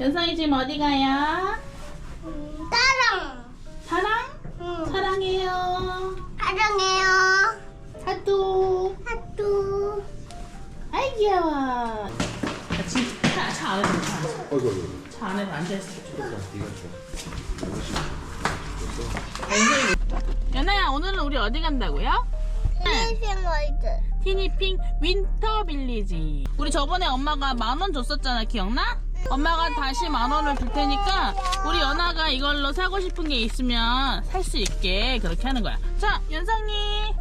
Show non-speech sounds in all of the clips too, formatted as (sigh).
연상이 지금 어디 가요? 따랑. 사랑? 응. 사랑해요. 사랑해요. 하도. 하뚜. 아이 귀여워. 아, 진짜 차, 차 안에서 차 안에서. 어이구 어이구 차 안에서 앉아있어. 네가 좀 연아야 오늘은 우리 어디 간다고요? 필리핀 월드. 티니핑 윈터 빌리지. 우리 저번에 엄마가 만 원 줬었잖아. 기억나? 엄마가 다시 만 원을 줄 테니까 우리 연아가 이걸로 사고 싶은 게 있으면 살 수 있게 그렇게 하는 거야. 자, 연상이.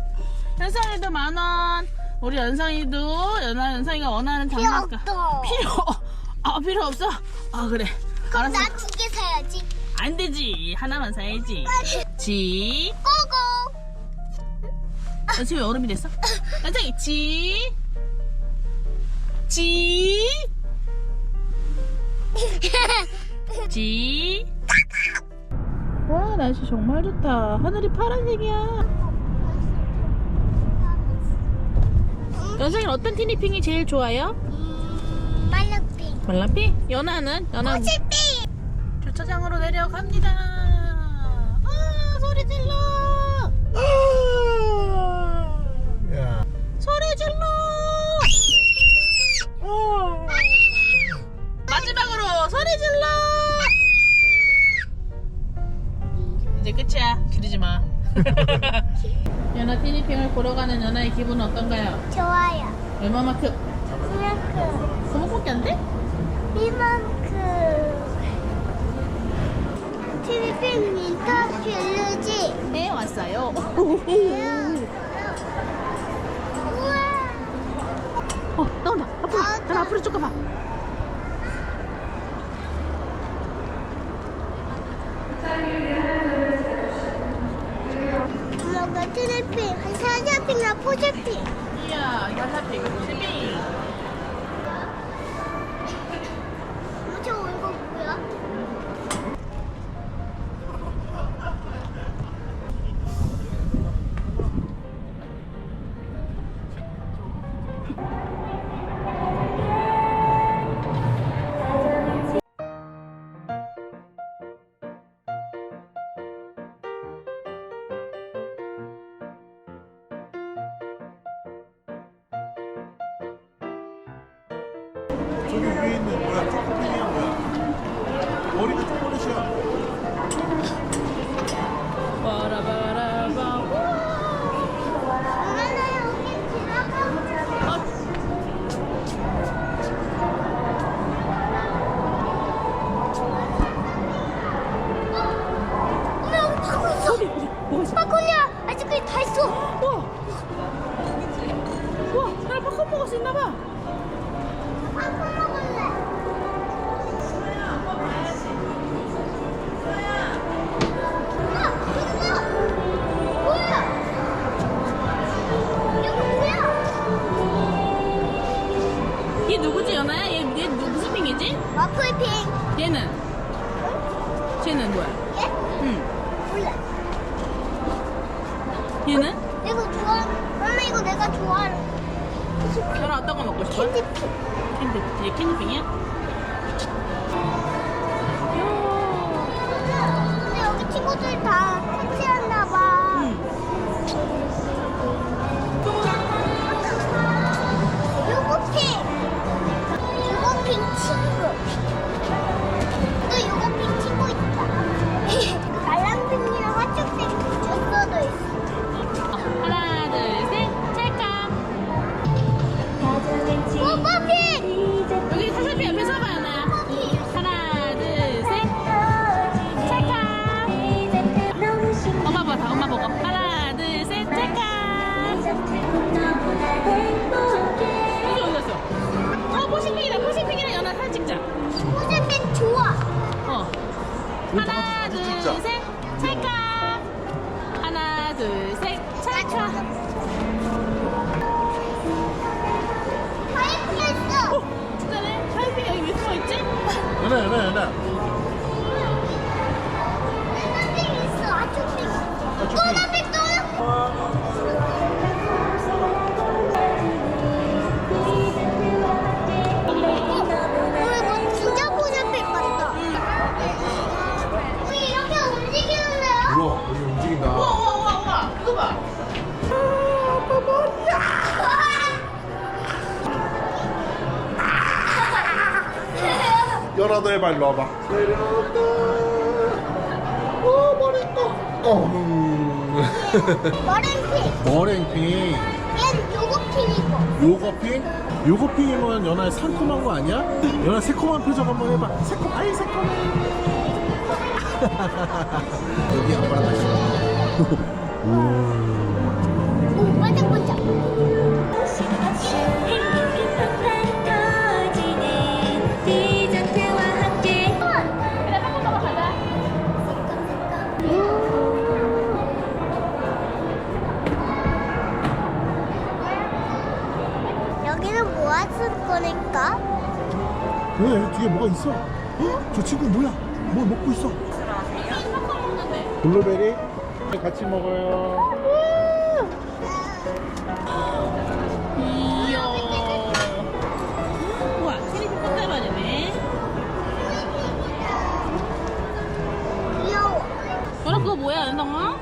연상이도 만 원. 우리 연상이도 연아 연상이가 원하는 장난감. 없어. 필요. 아, 필요 없어. 아, 그래. 그럼 알았어. 나 두 개 사야지. 안 되지. 하나만 사야지. 지. 고고. 연상이 왜 얼음이 됐어? (laughs) 연상이 지. 지. (laughs) 지. 와 날씨 정말 좋다. 하늘이 파란색이야. 연상이 어떤 티니핑이 제일 좋아요? 음, 말랑핑. 말라피? 연아는? 연아는 호치핑. 주차장으로 내려갑니다. 아 소리 질러. (laughs) (laughs) 연아 티니핑을 보러 가는 연아의 기분은 어떤가요? 좋아요. 얼마만큼? 이만큼. 그만큼밖에 안 돼? 이만큼. 필리핀 윈터 필리지. 네 왔어요. 우와. (laughs) 어 나온다. 앞으로. 난 앞으로 쭉 가봐. 엄마가 필리핀, 사자핑이나 포 저기 위에 있는 뭐야? 초코핑이야 뭐야? 머리가 초콜릿이야 얘는? 이거 좋아. 엄마 이거 내가 좋아하는. 연아 어떤 거 먹고 싶어? 캔디핑. 캔디, 얘 캔디핑이야? 근데 여기 친구들 다 연아 연아 해봐 일로 와봐 내려온다 오 머리 또 머랭핑. 머랭핑 얘는 요거 핑이고. 요거핑? 요거핑이면 연아의 상큼한 거 아니야? 연아 새콤한 표정 한번 해봐 새콤 아이 새콤해 (laughs) 여기 아빠랑 다시 오, 반짝반짝. 뭐가 있어? 헉, 저 친구 뭐야? 뭐 먹고 있어? 블루베리 같이 먹어요. 우와, 그거 뭐야, 연동아?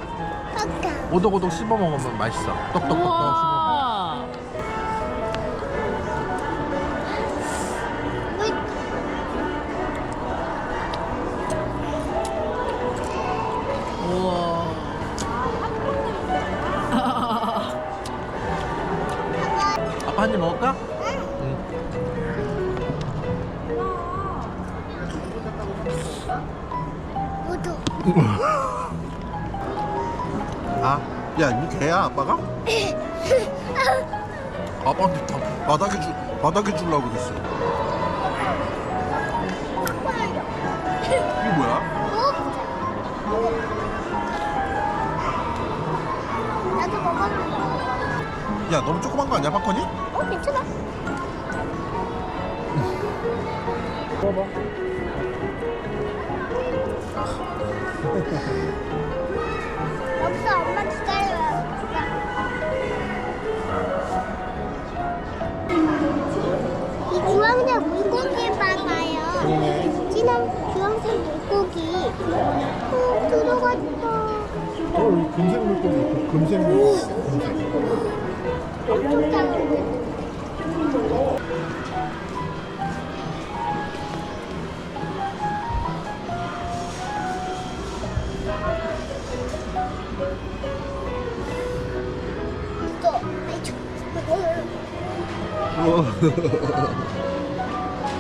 오독오독 씹어 먹으면 맛있어 똑똑똑똑 씹어 우와. 야, 이거 개야, 아빠가? 아빠한테 다 바닥에 주, 바닥에 주려고 그랬어. 이거 뭐야? 나도 먹어볼래. 야, 너무 조그만 거 아니야, 팝콘이? 어, 괜찮아. 봐봐. 없어, 엄마 기다려 어, 여기 금색 물고기 있고, 금색 물고기. 금색.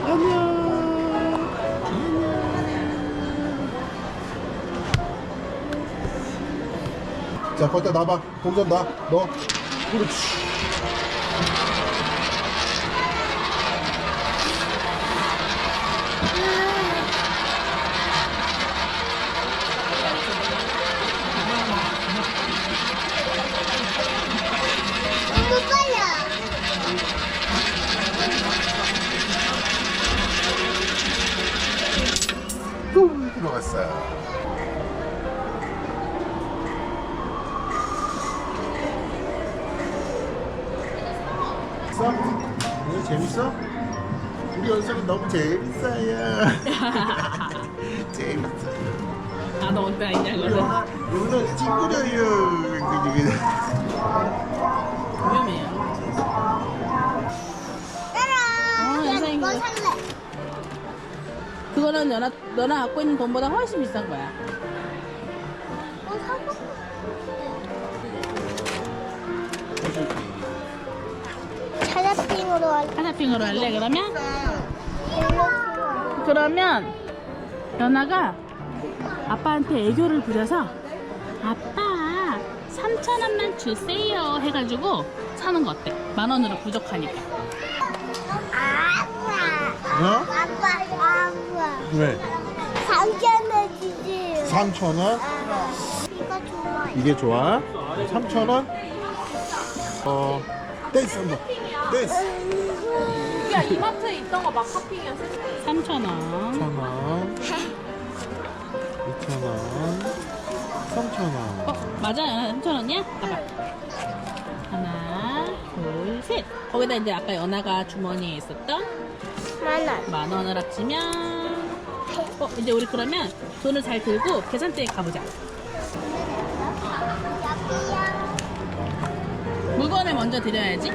작은 자, 거기다 놔봐. 동전 놔. 너. 그렇지. 재밌어? 오늘 재밌어? 우리 연습은 너무 재밌어요. (laughs) 재밌어. 아, 너 어때, 있냐고. 연아, 연아 친구려요. 위험해요. 따라. 어, 영상이 이거 그거. 살래. 그거는 연아, 너나 갖고 있는 돈보다 훨씬 비싼 거야. 어, 사고. 차자핑으로 할래. 하나핑으로 할래, 그러면? 옐로핑. 그러면 연아가 아빠한테 애교를 부려서 아빠 3천 원만 주세요 해가지고 사는 거 어때? 만 원으로 부족하니까 아빠. 어? 아빠, 아빠. 왜? 상견례 주세요. 3,000원? 이거 좋아요. 이게 좋아? 3,000원? 어, 댄스 한 번. 댄스. 야 이마트에 있던 거 마카핑이었어. 3천 원 1,000원. 2,000원. 3,000원. 어? 맞아 연아 3천 원이야? 봐봐 하나 둘 셋 거기다 이제 아까 연아가 주머니에 있었던 만원. 만 원을 합치면 어 이제 우리 그러면 돈을 잘 들고 계산대에 가보자. 물건을 먼저 드려야지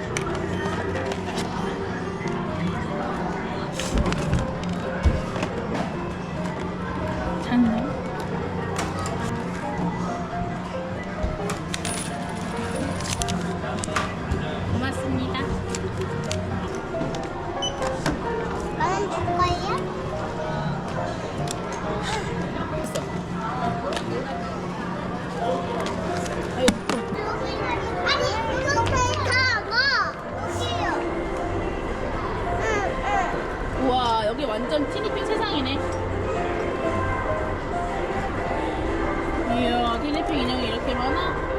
인형이